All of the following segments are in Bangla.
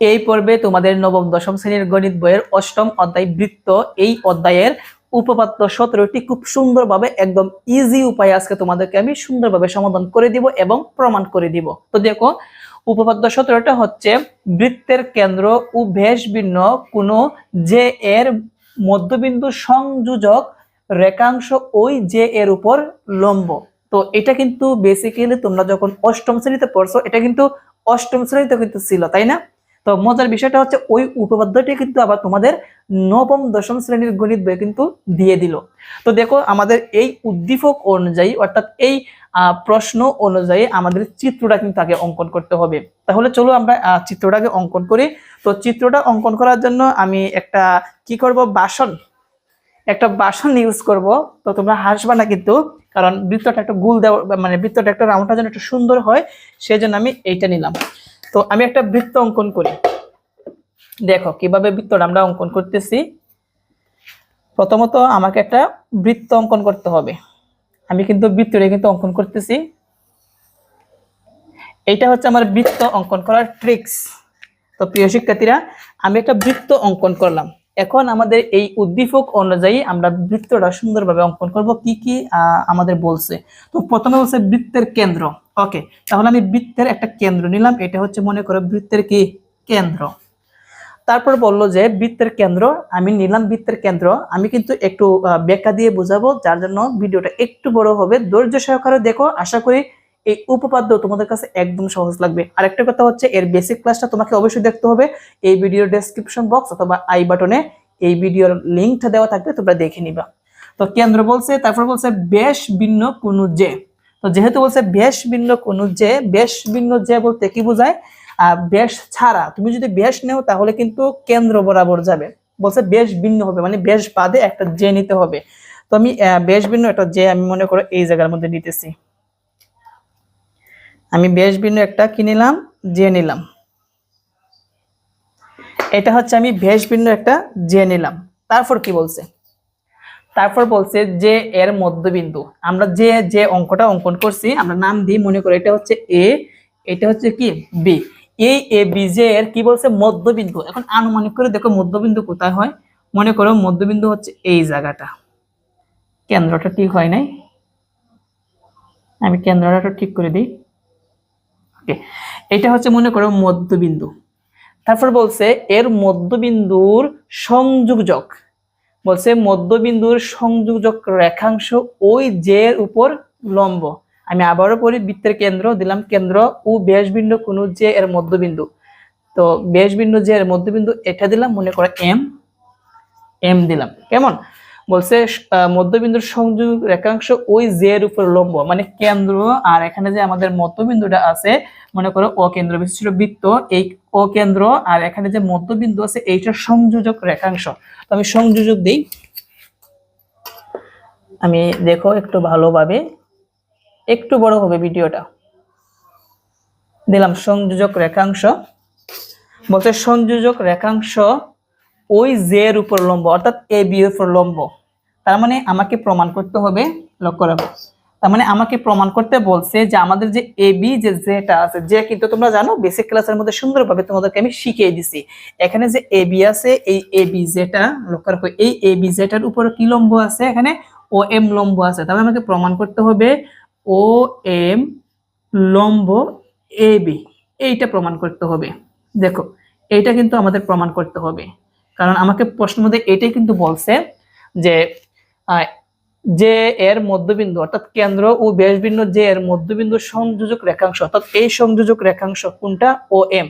এই পর্বে তোমাদের নবম, দশম শ্রেণির গণিত বইয়ের অষ্টম অধ্যায় বৃত্ত। এই অধ্যায়ের উপপাদ্য সতেরোটি খুব সুন্দরভাবে, একদম ইজি উপায়ে আজকে তোমাদেরকে আমি সুন্দরভাবে সমাধান করে দিব এবং প্রমাণ করে দিব। তো দেখো, উপপাদ্য সতেরোটা হচ্ছে, বৃত্তের কেন্দ্র ও ভেষ ভিন্ন কোনো যে এর মধ্যবিন্দু সংযোজক রেখাংশ ওই যে এর উপর লম্ব। তো এটা কিন্তু বেসিক্যালি তোমরা যখন অষ্টম শ্রেণীতে পড়ছো, এটা কিন্তু অষ্টম শ্রেণীতে কিন্তু ছিল, তাই না? তো মজার বিষয়টা হচ্ছে ওই উপপাদ্যটি কিন্তু আবার তোমাদের নবম, দশম শ্রেণির গণিত বই কিন্তু দিয়ে দিল। তো দেখো আমাদের এই উদ্দীপক অনুযায়ী অর্থাৎ এই প্রশ্ন অনুযায়ী আমাদের চিত্রটা কিন্তু আগে অঙ্কন করতে হবে। তাহলে চলো আমরা চিত্রটাকে অঙ্কন করি। তো চিত্রটা অঙ্কন করার জন্য আমি একটা কি করব? বাসন, একটা বাসন ইউজ করব। তো তোমরা হাসবা না কিন্তু, কারণ বৃত্তটা একটা গুল দেওয়া মানে বৃত্তটা একটা রাউন্ডটা যেন একটু সুন্দর হয় সেই জন্য আমি এইটা নিলাম। তো আমি একটা বৃত্ত অঙ্কন করি। দেখো, কীভাবে বৃত্তটা আমরা অঙ্কন করতেছি? প্রথমত আমাকে একটা বৃত্ত অঙ্কন করতে হবে। আমি কিন্তু বৃত্তটা কিন্তু অঙ্কন করতেছি। এইটা হচ্ছে আমার বৃত্ত অঙ্কন করার ট্রিক্স তো প্রিয় শিক্ষার্থীরা, আমি একটা বৃত্ত অঙ্কন করলাম। এখন আমাদের এই উদ্দীপক অনুযায়ী আমরা বৃত্তটা সুন্দরভাবে অঙ্কন করব। কি কি আমাদের বলছে? তো প্রথমে বলছে বৃত্তের কেন্দ্র। ওকে তাহলে আমি বৃত্তের একটা কেন্দ্র নিলাম। এটা হচ্ছে, মনে করো, বৃত্তের কি? কেন্দ্র। তারপর বলল যে, বৃত্তের কেন্দ্র, আমি নিলাম বৃত্তের কেন্দ্র। আমি কিন্তু একটু ব্যাখ্যা দিয়ে বোঝাবো, যার জন্য ভিডিওটা একটু বড় হবে। ধৈর্য সহকারে দেখো, আশা করি এই উপপাদ্য তোমাদের কাছে একদম সহজ লাগবে। আরেকটা কথা হচ্ছে, এর বেসিক ক্লাসটা তোমাকে অবশ্যই দেখতে হবে। এই ভিডিওর ডেসক্রিপশন বক্স অথবা আই বাটনে এই ভিডিওর লিঙ্কটা দেওয়া থাকবে, তোমরা দেখে নিবা। তো কেন্দ্র বলছে, তারপর বলছে, বেশ ভিন্ন কোন যে তো যেহেতু বলছে বেশ ভিন্ন কোন যে, বেশ ভিন্ন যে বলতে কি বোঝায়? বেশ ছাড়া। তুমি যদি বেশ নেও, তাহলে কিন্তু কেন্দ্র বরাবর যাবে। বলছে বেশ ভিন্ন হবে মানে বেশ বাদে একটা যে নিতে হবে। তো আমি বেশ ভিন্ন একটা যে আমি মনে করো এই জায়গার মধ্যে নিতেছি আমি বেশ ভিন্ন একটা কি নিলাম? যে নিলাম। এটা হচ্ছে আমি বেশ ভিন্ন একটা যে নিলাম। তারপর কি বলছে? তারপর বলছে যে এর মধ্যবিন্দু। আমরা যে যে অঙ্কটা অঙ্কন করছি, আমরা নাম দিই মনে করি, এটা হচ্ছে এ, এটা হচ্ছে কি? বি। এই এ, বি যে এর কি বলছে? মধ্যবিন্দু। এখন আনুমানিক করে দেখো মধ্যবিন্দু কোথায় হয়। মনে করো মধ্যবিন্দু হচ্ছে এই জায়গাটা। কেন্দ্রটা ঠিক হয় নাই? আমি কেন্দ্রটা ঠিক করে দিই। ওকে। এটা হচ্ছে মনে করো মধ্যবিন্দু। তারপর বলছে এর মধ্যবিন্দুর সংযোজক। বলছে মধ্যবিন্দুর সংযোজক রেখাংশ ওই যে উপর লম্ব। আমি আবারও পড়ি, বৃত্তের কেন্দ্র, দিলাম কেন্দ্র ও ব্যাসবিন্দু কোন যে এর মধ্যবিন্দু। তো ব্যাসবিন্দু যে এর মধ্যবিন্দু এটা দিলাম, মনে করো এম এম দিলাম। কেমন? বলছে মধ্যবিন্দুর সংযোগ রেখাংশ ওই এর উপর লম্ব মানে কেন্দ্র। আর এখানে যে আমাদের মধ্যবিন্দুটা আছে, মনে করো ও কেন্দ্র, বিশিষ্ট বৃত্ত, এই ও কেন্দ্র, আর এখানে যে মধ্যবিন্দু আছে এইটার সংযোজক রেখাংশ। তো আমি সংযোজক দিই। আমি দেখো একটু ভালোভাবে, একটু বড় হবে ভিডিওটা। দিলাম সংযোজক রেখাংশ। বলতে সংযোজক রেখাংশ ওই জে এর উপর লম্ব, অর্থাৎ এ বি এর উপর লম্ব। তার মানে আমাকে প্রমাণ করতে হবে, লক্ষ্য রাখো। তার মানে আমাকে প্রমাণ করতে বলছে যে আমাদের যে এ বি যে জেটা আছে, যে কিন্তু তোমরা জানো বেসিক ক্লাসের মধ্যে সুন্দরভাবে তোমাদেরকে আমি শিখিয়ে দিছি। এখানে যে এ বি আছে, এই এ বি জেটা লক্ষ্য রাখো, এই এ বি জেটার উপর কি লম্ব আছে? এখানে ও এম লম্ব আছে। তাহলে আমাকে প্রমাণ করতে হবে ও এম লম্ব এ বি এইটা প্রমাণ করতে হবে। দেখো, এইটা কিন্তু আমাদের প্রমাণ করতে হবে। কারণ আমাকে প্রশ্ন মধ্যে এটাই কিন্তু বলছে যে যে এর মধ্যবিন্দু, অর্থাৎ কেন্দ্র ও ব্যাসবিন্দু যে এর মধ্যবিন্দু সংযোজক রেখাংশ, অর্থাৎ এই সংযোজক রেখাংশ কোনটা? ও, এম।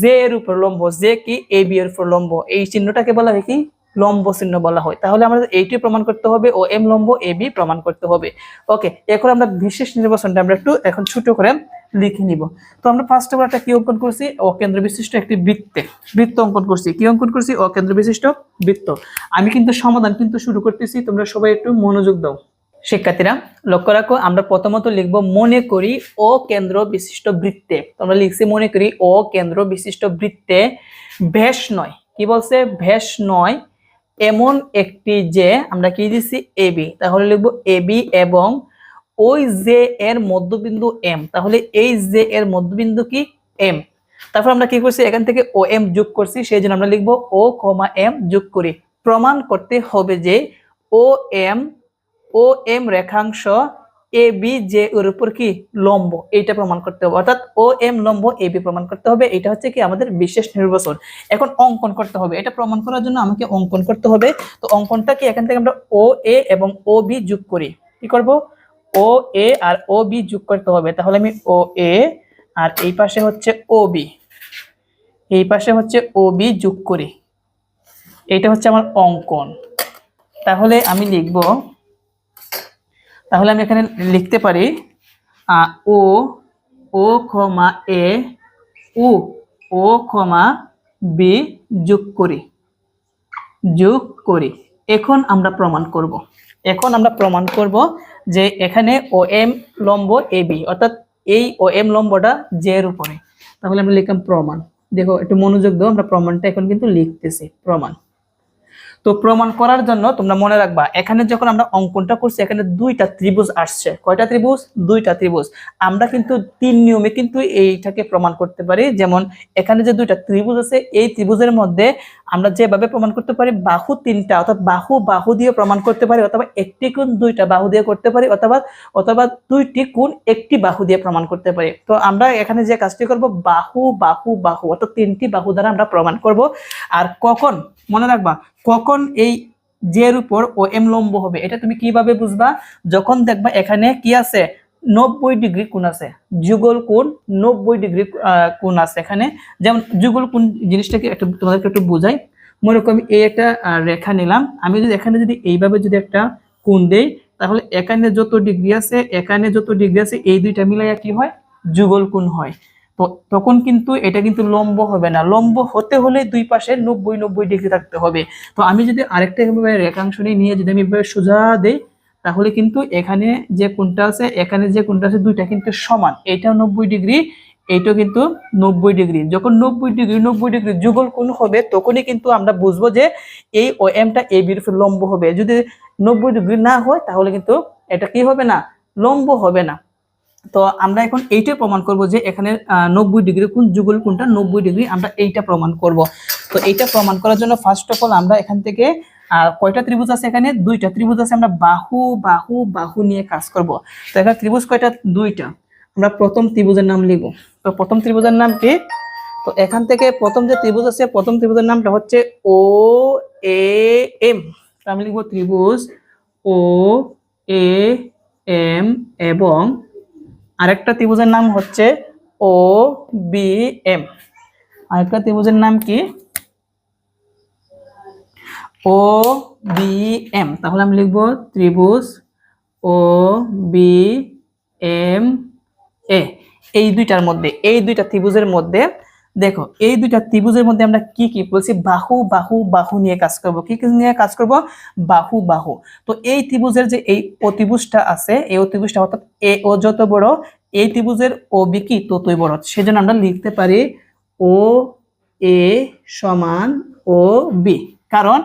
জে এর উপর লম্ব, যে কি? এ, বি এর উপর লম্ব। এই চিহ্নটাকে বলা হয় কি? লম্ব চিহ্ন বলা হয়। তাহলে আমাদের এইটি প্রমাণ করতে হবে, ও, এম লম্ব, এ, বি প্রমাণ করতে হবে। ওকে, এখন আমরা বিশেষ নির্বাচনটা আমরা একটু এখন ছোট করে লিখে নিব। তো আমরা ফার্স্ট অফ একটা কি অঙ্কন করছি? অকেন্দ্র বিশিষ্ট একটি বৃত্তে। বৃত্ত অঙ্কন করছি। কি অঙ্কন করছি? অকেন্দ্র বিশিষ্ট বৃত্ত। আমি কিন্তু সমাধান কিন্তু শুরু করতেছি, তোমরা সবাই একটু মনোযোগ দাও। শিক্ষার্থীরা, লক্ষ্য রাখো, আমরা প্রথমত লিখব মনে করি ও কেন্দ্র বিশিষ্ট বৃত্তে। তোমরা লিখছি মনে করি ও কেন্দ্র বিশিষ্ট বৃত্তে ভেষ নয়। কি বলছে? ভেষ নয়, এমন একটি যে আমরা কি দিছি? এবি তাহলে লিখব এবি এবং ওই জে এর মধ্যবিন্দু এম, তাহলে এই জে এর মধ্যবিন্দু কি? এম। তারপর আমরা কি করছি? এখান থেকে ও এম যোগ করছি, সেই জন্য আমরা লিখব ও কমা এম যোগ করি। প্রমাণ করতে হবে যে ও এম ও এম রেখাংশ এ, বি, জে এর উপর কি? লম্ব। এইটা প্রমাণ করতে হবে। অর্থাৎ ও এম লম্ব, এ, বি প্রমাণ করতে হবে। এটা হচ্ছে কি? আমাদের বিশেষ নির্বাচন। এখন অঙ্কন করতে হবে। এটা প্রমাণ করার জন্য আমাকে অঙ্কন করতে হবে। তো অঙ্কনটা কি? এখান থেকে আমরা ও, এ এবং ও, বি যোগ করি। কি করব? ও এ আর ও বি যোগ করতে হবে। তাহলে আমি ও এ আর এই পাশে হচ্ছে ও বি এই পাশে হচ্ছে ও বি যোগ করি। এইটা হচ্ছে আমার অঙ্কন। তাহলে আমি লিখব, তাহলে আমি এখানে লিখতে পারি ও ও ক্ষমা এ উ ও ক্ষমা বি যোগ করি। যোগ করি। এখন আমরা প্রমাণ করব। এখন আমরা প্রমাণ করব যে এখানে ও এম লম্ব এ বি অর্থাৎ এই ও এম লম্বটা জে এর উপরে। তাহলে আমরা লিখলাম প্রমাণ। দেখো, একটু মনোযোগ দাও, আমরা প্রমাণটা এখন কিন্তু লিখতেছি, প্রমাণ। তো প্রমাণ করার জন্য তোমরা মনে রাখবা, এখানে যখন আমরা অঙ্কনটা করছি, এখানে দুইটা ত্রিভুজ আসছে। কয়টা ত্রিভুজ? দুইটা ত্রিভুজ। আমরা কিন্তু তিন নিয়মে কিন্তু এইটাকে প্রমাণ করতে পারি। যেমন, এখানে যে দুইটা ত্রিভুজ আছে, এই ত্রিভুজের মধ্যে আমরা যেভাবে প্রমাণ করতে পারি, বাহু তিনটা, অর্থাৎ বাহু বাহু দিয়ে প্রমাণ করতে পারি, অথবা একটি কোণ দুইটা বাহু দিয়ে করতে পারি, অথবা অথবা দুইটি কোণ একটি বাহু দিয়ে প্রমাণ করতে পারি। তো আমরা এখানে যে কাজটি করব, বাহু বাহু বাহু, অর্থাৎ তিনটি বাহু দ্বারা আমরা প্রমাণ করব। আর কখন? মনে রাখবা কখন এই জের উপর ও এম লম্ব হবে? এটা তুমি কীভাবে বুঝবা? যখন দেখবা এখানে কি আছে? নব্বই ডিগ্রি কোণ আছে। যুগল কোণ নব্বই ডিগ্রি কোণ আছে এখানে। যেমন যুগল কোণ জিনিসটাকে একটু, তোমাদেরকে একটু বোঝাই। মনে করো আমি এই একটা রেখা নিলাম। আমি যদি এখানে যদি এইভাবে যদি একটা কোণ দেই, তাহলে এখানে যত ডিগ্রি আছে, এখানে যত ডিগ্রি আছে, এই দুইটা মিলাইয়া কি হয়? যুগল কোণ হয়। তখন কিন্তু এটা কিন্তু লম্ব হবে না। লম্ব হতে হলে দুই পাশে নব্বই নব্বই ডিগ্রি থাকতে হবে। তো আমি যদি আরেকটা এভাবে রেখাংশ নিয়ে যদি আমি এভাবে সোজা দেই, তাহলে কিন্তু এখানে যে কোনটা আছে, এখানে যে কোনটা আছে, দুইটা কিন্তু সমান। এইটাও নব্বই ডিগ্রি এইটাও কিন্তু নব্বই ডিগ্রি যখন নব্বই ডিগ্রি নব্বই ডিগ্রি যুগল কোণ হবে, তখনই কিন্তু আমরা বুঝব যে এই ও এমটা এই বির লম্ব হবে। যদি নব্বই ডিগ্রি না হয়, তাহলে কিন্তু এটা কি হবে না? লম্ব হবে না। তো আমরা এখন এইটাই প্রমাণ করব যে এখানে নব্বই ডিগ্রি কোন যুগল কোনটা, নব্বই ডিগ্রি আমরা এইটা প্রমাণ করব। তো এইটা প্রমাণ করার জন্য ফার্স্ট অফ অল আমরা এখান থেকে কয়টা ত্রিভুজ আছে এখানে? দুইটা ত্রিভুজ আছে, আমরা বাহু বাহু বাহু নিয়ে কাজ করব। তো এখানে ত্রিভুজ কয়টা? দুইটা। আমরা প্রথম ত্রিভুজের নাম লিখব। তো প্রথম ত্রিভুজের নাম কি? তো এখান থেকে প্রথম যে ত্রিভুজ আছে, প্রথম ত্রিভুজের নামটা হচ্ছে ও এ এম আমি লিখব ত্রিভুজ ও এ এম এবং আরেকটা ত্রিভুজের নাম হচ্ছে ও বি এম আরেকটা ত্রিভুজের নাম কি? ও বি এম তাহলে আমি লিখব ত্রিভুজ ও বি এম এ এই দুইটার মধ্যে, এই দুইটা ত্রিভুজের মধ্যে দেখো, এই দুইটা ত্রিভুজের মধ্যে আমরা কি কি বলছি? বাহু বাহু বাহু নিয়ে কাজ করব। কি কি নিয়ে কাজ করব? বাহু বাহু। তো এই ত্রিভুজের যে এই অতিভুজটা আছে, এই অতিভুজটা অর্থাৎ এ ও যত বড়, এই ত্রিভুজের ও বি কি? ততই বড়। সেজন্য আমরা লিখতে পারি ও, এ সমান ও বি। কারণ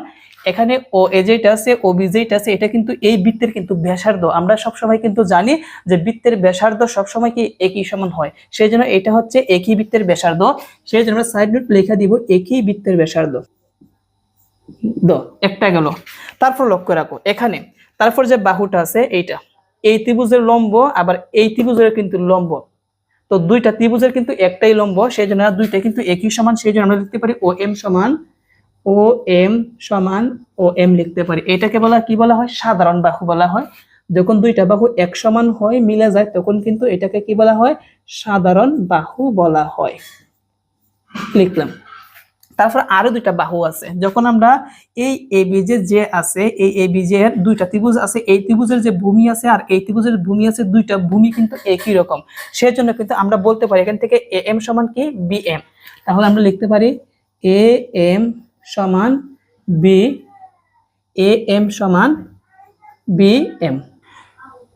এখানে ও, এ যেটা আছে, ও, বি যেটা আছে, এটা কিন্তু এই বৃত্তের কিন্তু ব্যাসার্ধ। আমরা সবসময় কিন্তু জানি যে বৃত্তের ব্যাসার্ধ সবসময় কি একই সমান হয়। সেই জন্য এটা হচ্ছে একই বৃত্তের ব্যাসার্ধ। সেই জন্য আমরা সাইড নোট লেখা দিব, একই বৃত্তের ব্যাসার্ধ। দ, একটা গেল। তারপর লক্ষ্য রাখো, এখানে তারপর যে বাহুটা আছে, এইটা। এই ত্রিভুজের লম্ব, আবার এই ত্রিভুজের কিন্তু লম্ব। তো দুইটা ত্রিভুজের কিন্তু একটাই লম্ব সেই জন্য দুইটা কিন্তু একই সমান সেই জন্য আমরা লিখতে পারি ও এম সমান ও এম সমান ও এম লিখতে পারি। এটাকে বলা, কি বলা হয়? সাধারণ বাহু বলা হয়। যখন দুইটা বাহু এক সমান হয়, মিলে যায়, তখন কিন্তু এটাকে কি বলা হয়? সাধারণ বাহু বলা হয়। লিখলাম। তারপর আরও দুইটা বাহু আছে। যখন আমরা এই এ বিজে যে আছে, এই এ বিজের দুইটা ত্রিভুজ আছে, এই ত্রিভুজের যে ভূমি আছে আর এই ত্রিভুজের ভূমি আছে, দুইটা ভূমি কিন্তু একই রকম। সেজন্য কিন্তু আমরা বলতে পারি, এখান থেকে এ এম সমান কি? বি এম তাহলে আমরা লিখতে পারি এ এম সমান বি এ এম সমান বি এম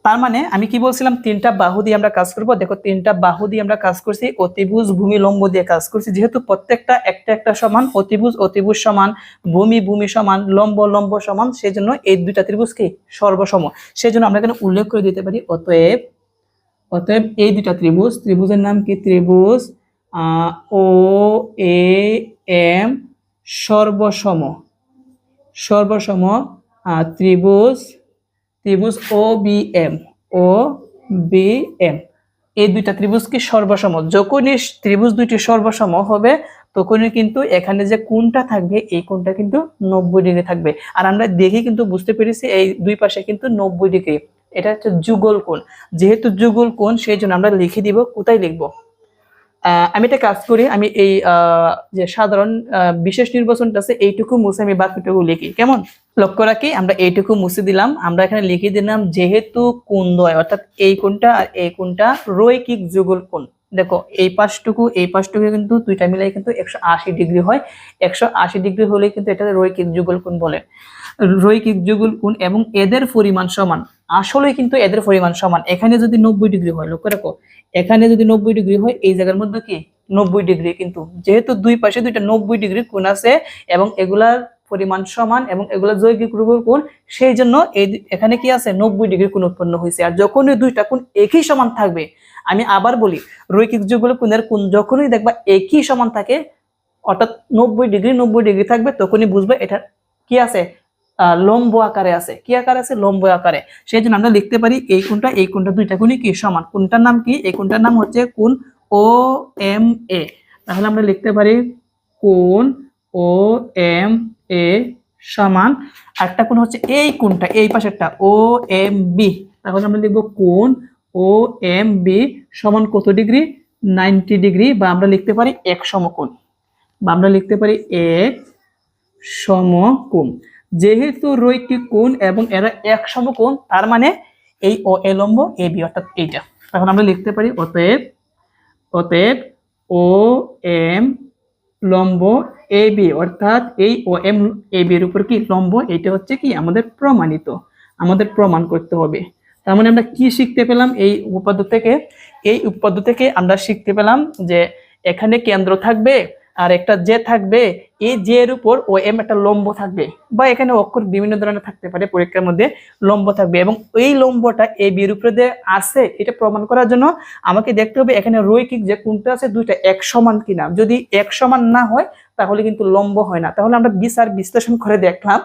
তার মানে আমি কি বলছিলাম, তিনটা বাহু দিয়ে আমরা কাজ করব। দেখো, তিনটা বাহু দিয়ে আমরা কাজ করছি, অতিভুজ, ভূমি, লম্ব দিয়ে কাজ করছি। যেহেতু প্রত্যেকটা একটা একটা সমান, অতিভুজ অতিভুজ সমান, ভূমি ভূমি সমান, লম্ব লম্ব সমান সেই জন্য এই দুইটা ত্রিভুজ কি? সর্বসম। সেই জন্য আমরা এখানে উল্লেখ করে দিতে পারি, অতএব অতএব এই দুইটা ত্রিভুজ, ত্রিভুজের নাম কি? ত্রিভুজ ও, এ, এম সর্বসম। সর্বসম ত্রিভুজ ত্রিভুজ O B M O B M এই দুইটা ত্রিভুজ কি সর্বসম? যখনই ত্রিভুজ দুইটি সর্বসম হবে, তখনই কিন্তু এখানে যে কোনটা থাকবে, এই কোনটা কিন্তু নব্বই ডিগ্রি থাকবে। আর আমরা দেখে কিন্তু বুঝতে পেরেছি এই দুই পাশে কিন্তু নব্বই ডিগ্রি। এটা হচ্ছে যুগল কোণ। যেহেতু যুগল কোণ, সেই জন্য আমরা লিখে দিব, কোথায় লিখব? আমি একটা কাজ করি, আমি এই যে সাধারণ বিশেষ নির্বাচনটা আছে, এইটুকু মুছে আমি বাকিটুকু লিখি। কেমন? লক্ষ্য রাখি, আমরা এইটুকু মুছে দিলাম, আমরা এখানে লিখে দিলাম যেহেতু কোন দয়, অর্থাৎ এই কোনটা আর এই কোনটা রৈকিক যুগল কোণ দেখো, এই পাশটুকু এই পাশটুকু কিন্তু দুইটা মিলাই কিন্তু একশো আশি ডিগ্রি হয়। একশো আশি ডিগ্রি হলে কিন্তু এটা রৈখিক যুগল কোণ বলে। রৈখিক যুগল কোণ এবং এদের পরিমাণ সমান। আসলে কিন্তু এদের পরিমাণ সমান। এখানে যদি নব্বই ডিগ্রি হয়, লক্ষ্য রাখো, এখানে যদি নব্বই ডিগ্রি হয়, এই জায়গার মধ্যে কি? নব্বই ডিগ্রি। কিন্তু যেহেতু দুই পাশে দুইটা নব্বই ডিগ্রি কোণ আছে এবং এগুলার পরিমাণ সমান এবং এগুলো জৈবিক রূপের কোণ, সেই জন্য এই এখানে কি আছে? নব্বই ডিগ্রি কোণ উৎপন্ন হয়েছে। আর যখনই দুইটা কোণ একই সমান থাকবে, আমি আবার বলি, রৈখিক যুগল কোণের কোণ যখনই দেখবা একই সমান থাকে, অর্থাৎ নব্বই ডিগ্রি নব্বই ডিগ্রি থাকবে, তখনই বুঝবে এটা কি আছে? লম্ব আকারে আছে। কি আকারে আছে? লম্ব আকারে। সেই জন্য আমরা লিখতে পারি এই কোনটা এই কোনটা দুইটা কোণই কি সমান? কোনটার নাম কি? এই কোনটার নাম হচ্ছে কোন ও এম এ তাহলে আমরা লিখতে পারি কোন ও এম এ সমান, আরেকটা কোণ হচ্ছে এই কোণটা, এই পাশেরটা ও এম বি তাহলে আমরা লিখব কোণ ও এম বি সমান কত ডিগ্রি? নাইনটি ডিগ্রি, বা আমরা লিখতে পারি এক সমকোণ। বা আমরা লিখতে পারি এক সমকোণ। যেহেতু রৈখিক কোণ এবং এরা এক সমকোণ, তার মানে এই ও এ লম্ব এ বি অর্থাৎ এইটা। তখন আমরা লিখতে পারি, অতএব অতএব ও এম লম্ব এ বি অর্থাৎ এই ও এম এ বি এর উপর কি লম্ব? এটা হচ্ছে কি? আমাদের প্রমাণিত। আমাদের প্রমাণ করতে হবে। তার মানে আমরা কি শিখতে পেলাম এই উপপাদ্য থেকে? এই উপপাদ্য থেকে আমরা শিখতে পেলাম যে এখানে কেন্দ্র থাকবে আর একটা জে থাকবে, এই জে এর উপর ও এম একটা লম্ব থাকবে বা এখানে অক্ষর বিভিন্ন ধরনের থাকতে পারে, পরীক্ষার মধ্যে লম্ব থাকবে এবং এই লম্বটা এই বিয়ের উপরে যে আছে, এটা প্রমাণ করার জন্য আমাকে দেখতে হবে এখানে রৈখিক যে কোনটা আছে, দুইটা এক সমান কিনা। যদি এক সমান না হয়, তাহলে কিন্তু লম্ব হয় না। তাহলে আমরা বিচার বিশ্লেষণ করে দেখলাম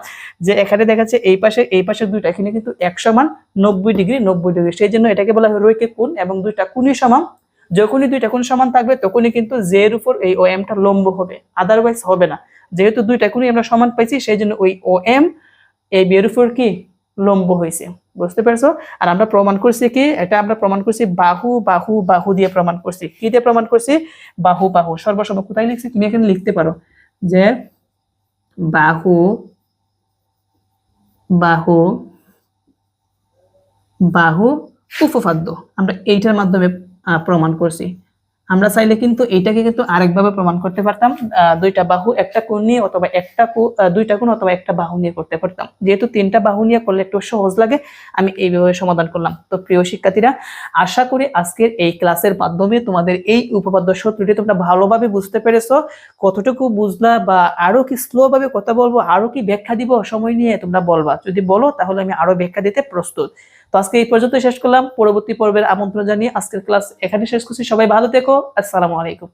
যে এখানে দেখা যাচ্ছে এই পাশে এই পাশে দুইটা, এখানে কিন্তু এক সমান নব্বই ডিগ্রি নব্বই ডিগ্রি। সেই জন্য এটাকে বলা হয় রৈখিক কোণ এবং দুইটা কোণই সমান যখনই দুইটা কোণ সমান থাকবে, তখনই কিন্তু জে এর উপর এই ও এমটা লম্ব হবে। আদারওয়াইজ হবে না। যেহেতু দুইটা কোণই আমরা সমান পাইছি সেই জন্য ওই ও এম এই বিয়ের উপর কি? লম্ব হয়েছে বুঝতে পারছ? আর আমরা প্রমাণ করছি কি? এটা আমরা প্রমাণ করছি বাহু বাহু বাহু দিয়ে প্রমাণ করছি। কি দিয়ে প্রমাণ করছি? বাহু বাহু। সর্বসম কোথায় লিখছি? তুমি এখানে লিখতে পারো যে বাহু বাহু বাহু, উপপাদ্য। আমরা এইটার মাধ্যমে প্রমাণ করছি। আমরা চাইলে কিন্তু এইটাকে কিন্তু আরেকভাবে প্রমাণ করতে পারতাম দুইটা বাহু, একটা কোণ নিয়ে অথবা একটা দুইটা কোণ অথবা একটা বাহু নিয়ে করতে পারতাম। যেহেতু তিনটা বাহু নিয়ে করলে একটু সহজ লাগে, আমি এইভাবে সমাধান করলাম। তো প্রিয় শিক্ষার্থীরা, আশা করি আজকের এই ক্লাসের মাধ্যমে তোমাদের এই উপপাদ্য সূত্রটি তোমরা ভালোভাবে বুঝতে পেরেছ। কতটুকু বুঝলা বা আরও কি স্লো ভাবে কথা বলব, আরও কি ব্যাখ্যা দিব, সময় নিয়ে তোমরা বলবা। যদি বলো, তাহলে আমি আরও ব্যাখ্যা দিতে প্রস্তুত। তো আজকে এই পর্যন্ত শেষ করলাম। পরবর্তী পর্বের আমন্ত্রণ জানিয়ে আজকের ক্লাস এখানে শেষ করছি। সবাই ভালো থেকো। আসসালামু আলাইকুম।